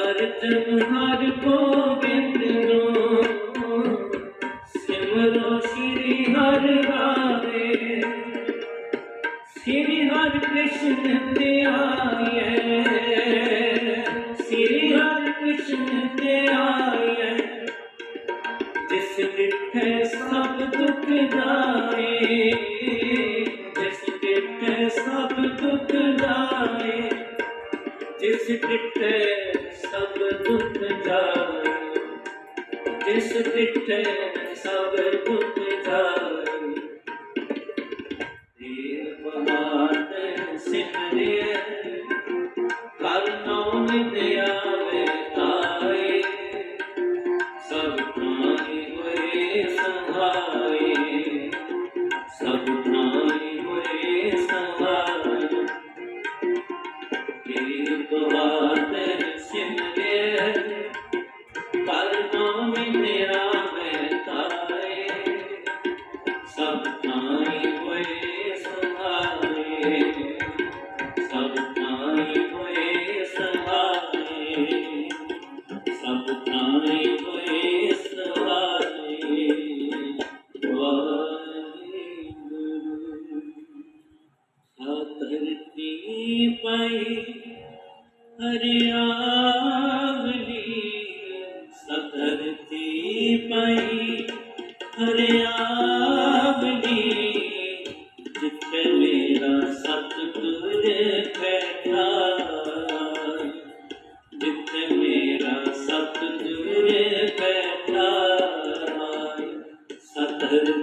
ਅਰਜਨ ਹਰ ਗੋਬਿੰਦ ਲੋ ਕ੍ਰਿਸ਼ਨ ਤੇ ਆਈਐ ਸ੍ਰੀ ਹਰਿ ਕ੍ਰਿਸ਼ਨ ਤੇ ਆਈਐ ਜਿਸ ਡਿਠੇ ਸਭ ਦੁੱਖ ਜਾਏ ਜਿਸ ਡਿਠੇ ਸਭ ਦੁੱਖ ਜਾਏ ਜਿਸ ਡਿਠੇ ਸਭ ਦੁੱਖ ਜਾਏ ਜਿਸ ਡਿਠੇ ਸਭ ਦੁੱਖ ਜਾਏ ਸਹਾਏ ਸਭ ਨਾਈ ਹੋਏ ਸਹਾਏ ਦੇਵ ਬਹਾਤ ਸਿਮਰਿਐ ਕਰ ਨਾਮ ਦਿਆਵੇ ਤਾਏ। ਸਭ ਨਾਈ ਪਈ ਹਰਿਆਵਲੀ ਸਤਰਤੀ ਪਈ। ਹਰਿਆਵਲੀ ਜਿੱਥੇ ਮੇਰਾ ਸਤਿਗੁਰ ਬੈਠਾ। ਜਿੱਥੇ ਮੇਰਾ ਸਤਿਗੁਰ ਬੈਠਾ। ਸਤਿਗੁਰ